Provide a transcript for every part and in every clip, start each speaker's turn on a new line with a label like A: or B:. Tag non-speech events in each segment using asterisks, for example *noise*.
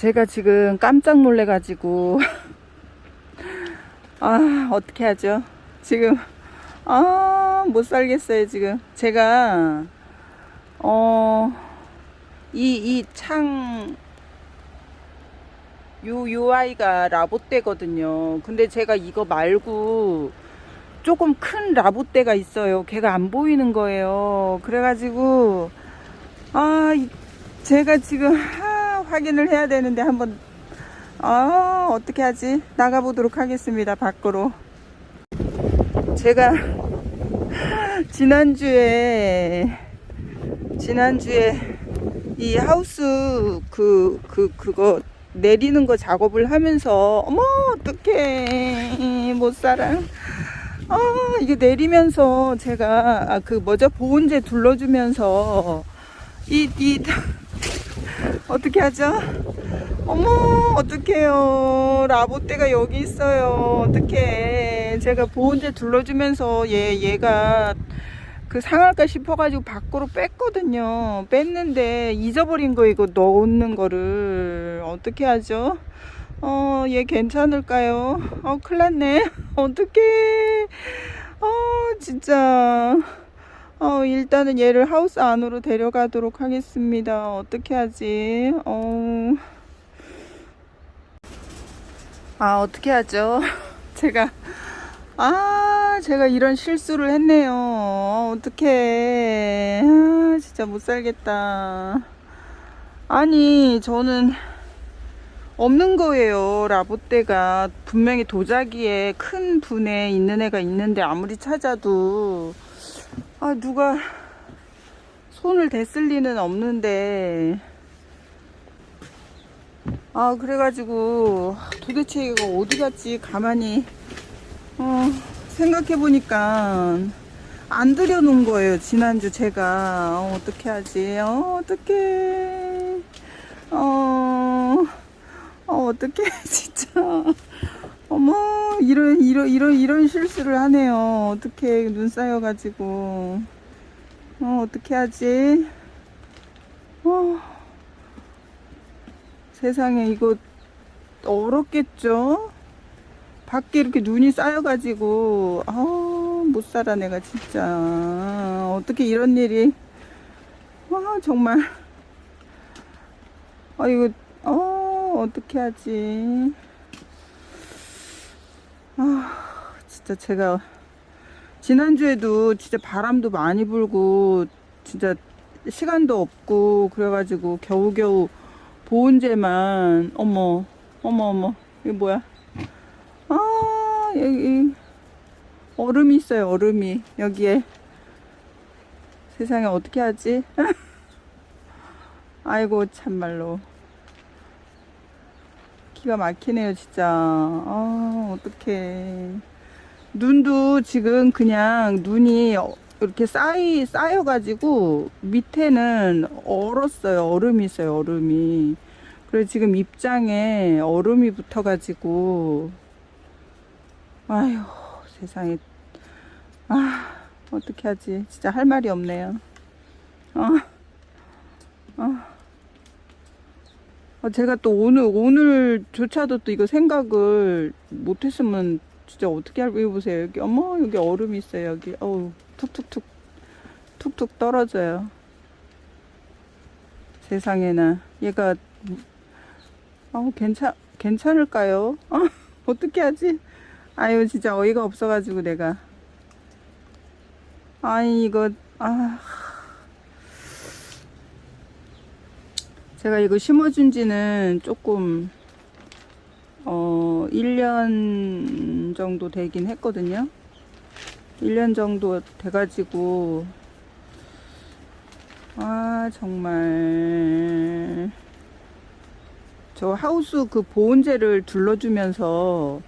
A: 제가 지금 깜짝 놀래 가지고 *laughs* 아 어떻게 하죠? 지금 아 못 살겠어요 지금 제가 어 이 이 창요요 아이가 라보떼거든요. 근데 제가 이거 말고 조금 큰 라보떼가 있어요. 걔가 안 보이는 거예요. 그래가지고 아 이- 제가 지금 아, 확인을 해야 되는데 한번 아 어떻게 하지? 나가보도록 하겠습니다 밖으로. 제가 *laughs* 지난주에 지난주에 이 하우스 그 그 그, 거 내리는 거 작업을 하면서 어머 어떡해 못 살아. 아 이게 내리면서 제가 아, 그 뭐죠? 보온재 둘러주면서 이 이 어떻게 하죠? 어머 어떡해요. 라보떼가 여기 있어요. 어떡해. 제가 보온재 둘러주면서 얘 얘가 그 상할까 싶어가지고 밖으로 뺐거든요. 뺐는데 잊어버린 거 이거 넣는 거를 어떻게 하죠? 어 얘 괜찮을까요? 어 큰일 났네. *laughs* 어떡해. 어 진짜 어, 일단은 얘를 하우스 안으로 데려가도록 하겠습니다. 어떻게 하지? 어. 아, 어떻게 하죠? *laughs* 제가, 아, 제가 이런 실수를 했네요. 어, 어떡해. 아, 진짜 못 살겠다. 아니, 저는 없는 거예요. 라보떼가 분명히 도자기에 큰 분에 있는 애가 있는데 아무리 찾아도 아, 누가 손을 댔을 리는 없는데. 아, 그래가지고 도대체 이거 어디 갔지? 가만히, 어, 생각해보니까 안 들여놓은 거예요. 지난주 제가. 어, 어떻게 하지? 어, 어떡해. 어, 어, 어떡해, *laughs* 진짜. 어머 이런 이런 이런 이런 실수를 하네요. 어떻게 눈 쌓여가지고 어 어떻게 하지? 어 세상에 이거 얼었겠죠? 밖에 이렇게 눈이 쌓여가지고 아못 살아 내가 진짜 어떻게 이런 일이 아 정말 아 이거 어 어떻게 하지? 아, 진짜 제가 지난주에도 진짜 바람도 많이 불고 진짜 시간도 없고 그래가지고 겨우겨우 보온재만 어머 어머 어머 이게 뭐야? 아 여기 얼음이 있어요 얼음이. 여기에 세상에 어떻게 하지? *laughs* 아이고 참말로 기가 막히네요, 진짜. 아, 어떡해. 눈도 지금 그냥 눈이 어- 이렇게 쌓이, 쌓여 가지고 밑에는 얼었어요. 얼음이 있어요, 얼음이. 그래서 지금 입장에 얼음이 붙어 가지고. 아휴, 세상에. 아, 어떻게 하지. 진짜 할 말이 없네요. 어, 어. 아, 제가 또 오늘, 오늘조차도 또 이거 생각을 못했으면 진짜 어떻게? 이거 보세요. 여기, 어머, 여기 얼음이 있어요. 여기. 어우, 툭툭툭, 툭툭 떨어져요. 세상에나. 얘가, 어, 괜찮, 괜찮을까요? 어, *laughs* 어떻게 하지? 아유, 진짜 어이가 없어가지고 내가. 아니, 이거, 아. 제가 이거 심어준 지는 조금, 어, 1년 정도 되긴 했거든요. 1년 정도 돼가지고, 아, 정말. 저 하우스 그 보온재를 둘러주면서,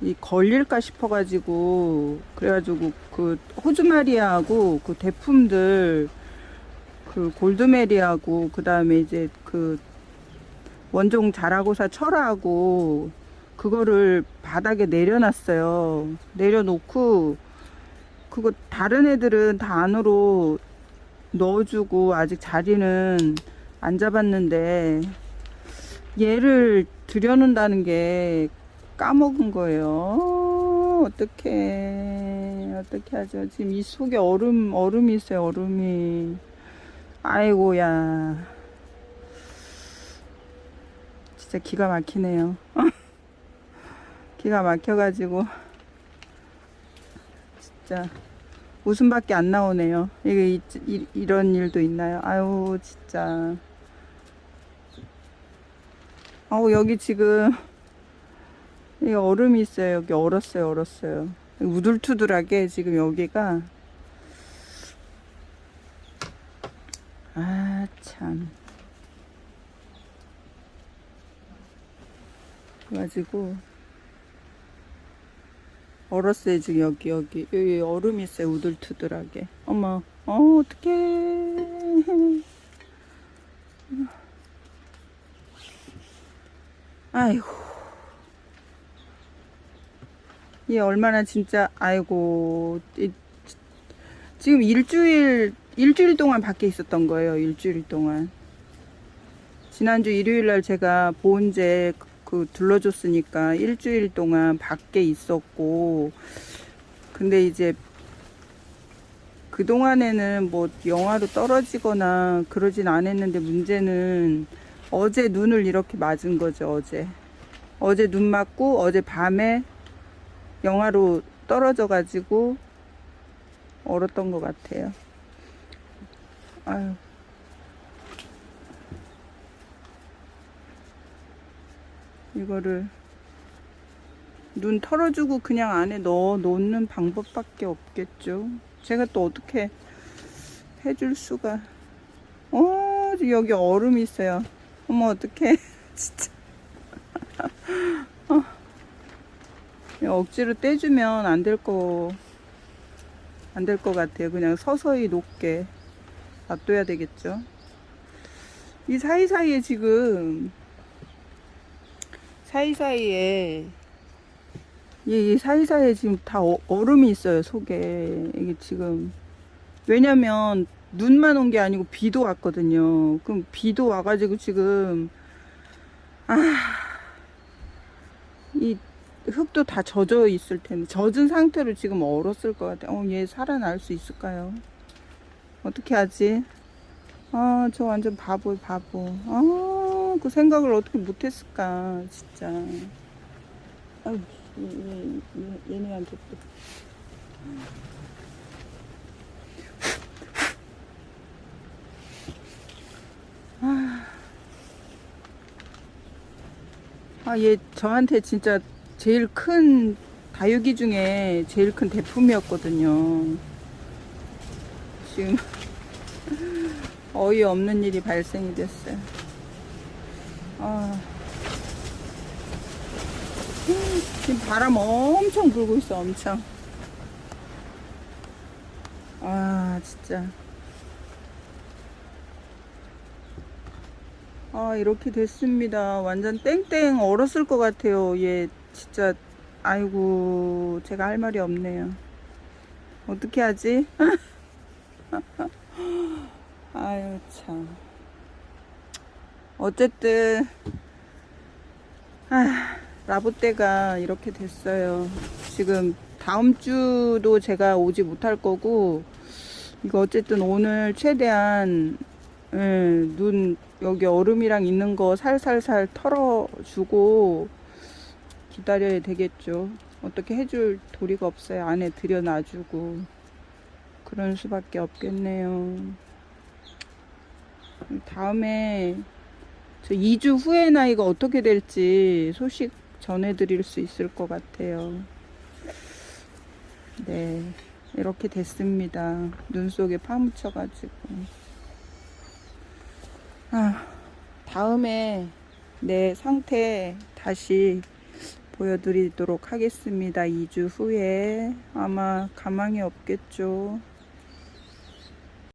A: 이 걸릴까 싶어가지고, 그래가지고 그 호주마리아하고 그 대품들, 그 골드메리하고 그 다음에 이제 그 원종 자라고사 철하고 그거를 바닥에 내려놨어요. 내려놓고 그거 다른 애들은 다 안으로 넣어주고 아직 자리는 안 잡았는데 얘를 들여놓는다는 게 까먹은 거예요. 어떻게 어떻게 하죠? 지금 이 속에 얼음 얼음이 있어요. 얼음이. 아이고야. 진짜 기가 막히네요. *laughs* 기가 막혀가지고 진짜 웃음밖에 안 나오네요. 이게 이, 이, 이런 일도 있나요? 아유 진짜. 아우 여기 지금 이 얼음이 있어요. 여기 얼었어요, 얼었어요. 우둘투둘하게 지금 여기가 아 참. 그래가지고 얼었어요 지금 여기 여기. 여기 얼음이 있어요 우둘투둘하게. 어머 어 어떡해. 아이고. 얘 얼마나 진짜 아이고. 이- 지금 일주일 일주일 동안 밖에 있었던 거예요 일주일 동안. 지난주 일요일 날 제가 보온제 그- 그 둘러줬으니까 일주일 동안 밖에 있었고 근데 이제 그 동안에는 뭐 영하로 떨어지거나 그러진 않았는데 문제는 어제 눈을 이렇게 맞은 거죠 어제. 어제 눈 맞고 어제 밤에 영하로 떨어져 가지고 얼었던 것 같아요 아유 이거를 눈 털어주고 그냥 안에 넣어 놓는 방법밖에 없겠죠. 제가 또 어떻게 해줄 수가. 어, 여기 얼음이 있어요. 어머, 어떡해. *laughs* 진짜. 어. 억지로 떼주면 안 될 거, 안 될 것 같아요. 그냥 서서히 녹게 놔둬야 되겠죠. 이 사이사이에 지금 사이사이에 이, 이 사이사이에 지금 다 어- 얼음이 있어요 속에. 이게 지금 왜냐면 눈만 온 게 아니고 비도 왔거든요. 그럼 비도 와가지고 지금 아이 흙도 다 젖어 있을 텐데 젖은 상태로 지금 얼었을 것 같아. 어얘 살아날 수 있을까요 어떻게 하지? 아 저 완전 바보 바보. 아 그 생각을 어떻게 못했을까 진짜. 얘, 얘네한테 또. 아, 얘 저한테 진짜 제일 큰 다육이 중에 제일 큰 대품이었거든요. 지금 어이없는 일이 발생이 됐어요. 아. 지금 바람 엄청 불고 있어, 엄청. 아, 진짜. 아, 이렇게 됐습니다. 완전 땡땡 얼었을 것 같아요. 얘 진짜, 아이고, 제가 할 말이 없네요. 어떻게 하지? *laughs* *laughs* 아유, 참. 어쨌든, 아, 라보떼가 이렇게 됐어요. 지금 다음 주도 제가 오지 못할 거고, 이거 어쨌든 오늘 최대한, 예, 눈, 여기 얼음이랑 있는 거 살살살 털어주고 기다려야 되겠죠. 어떻게 해줄 도리가 없어요. 안에 들여놔주고. 그런 수밖에 없겠네요. 다음에 저 2주 후에나 이거 어떻게 될지 소식 전해드릴 수 있을 것 같아요. 네. 이렇게 됐습니다. 눈 속에 파묻혀가지고. 아, 다음에 내 상태 다시 보여드리도록 하겠습니다. 2주 후에 아마 가망이 없겠죠.